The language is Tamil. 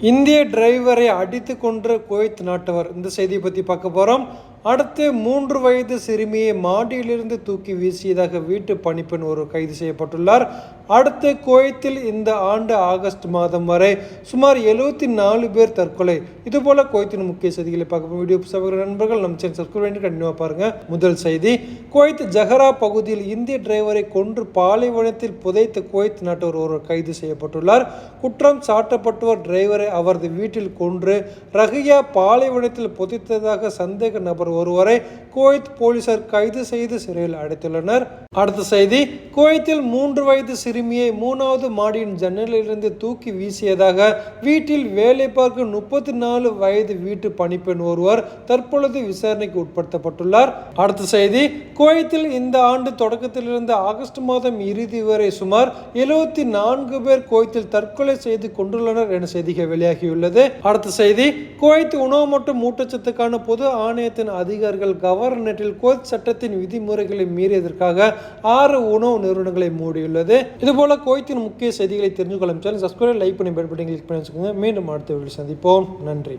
இந்திய டிரைவரை அடித்து கொன்ற குவைத் நாட்டவர். இந்த செய்தியை பற்றி பார்க்க போகிறோம் அடுத்து மூன்று வயது சிறுமியை மாடியிலிருந்து தூக்கி வீசியதாக வீட்டு பணிப்பெண் ஒரு கைது செய்யப்பட்டுள்ளார். அடுத்து குவைத்தில் இந்த ஆண்டு ஆகஸ்ட் மாதம் வரை சுமார் எழுபத்தி நாலு பேர் தற்கொலை. இதுபோல குவைத்தின் முக்கிய செய்திகளை பார்க்க வீடியோ சகோதர நண்பர்கள் நம்ம சேனல் சப்ஸ்கிரைப் பண்ணி கண்டிப்பாக பாருங்க. முதல் செய்தி குவைத் ஜஹரா பகுதியில் இந்திய டிரைவரை கொன்று பாலைவனத்தில் புதைத்த குவைத் நாட்டவர் ஒருவர் கைது செய்யப்பட்டுள்ளார். குற்றம் சாட்டப்பட்டவர் டிரைவரை அவரது வீட்டில் கொன்று ரஹியா பாலைவனத்தில் புதைத்ததாக சந்தேக நபர் நபர் ஒருவரை குவைத் போலீசார் கைது செய்து சிறையில் அடைத்துள்ளனர். அடுத்த செய்தி குவைத்தில் மூன்று வயது சிறுமியை மூணாவது மாடியின் ஜன்னலிலிருந்து தூக்கி வீசியதாக வீட்டில் வேலை பார்க்கும் முப்பத்தி நாலு வயது வீட்டு பணிப்பெண் ஒருவர் தற்பொழுது விசாரணைக்கு உட்படுத்தப்பட்டுள்ளார். அடுத்த செய்தி குவைத்தில் இந்த ஆண்டு தொடக்கத்திலிருந்து ஆகஸ்ட் மாதம் இறுதி வரை சுமார் எழுபத்தி நான்கு பேர் குவைத்தில் தற்கொலை செய்து கொண்டுள்ளனர் என செய்திகள் வெளியாகியுள்ளது. அடுத்த செய்தி குவைத் உணவு மற்றும் ஊட்டச்சத்துக்கான பொது ஆணையத்தின் அதிகாரிகள் கவர்னட்டில் கோச் சட்டத்தின் விதிமுறைகளை மீறியதற்காக ஆறு உணவு நிறுவனங்களை மூடியுள்ளது. இதுபோல கோயத்தின் முக்கிய செய்திகளை தெரிஞ்சு கொள்ளும் சேனல் சப்ஸ்கிரைப் லைக் பண்ணி பெல் பட்டன் கிளிக் பண்ணி வச்சுக்கோங்க. மீண்டும் அடுத்த வீடியோ சந்திப்போம். நன்றி.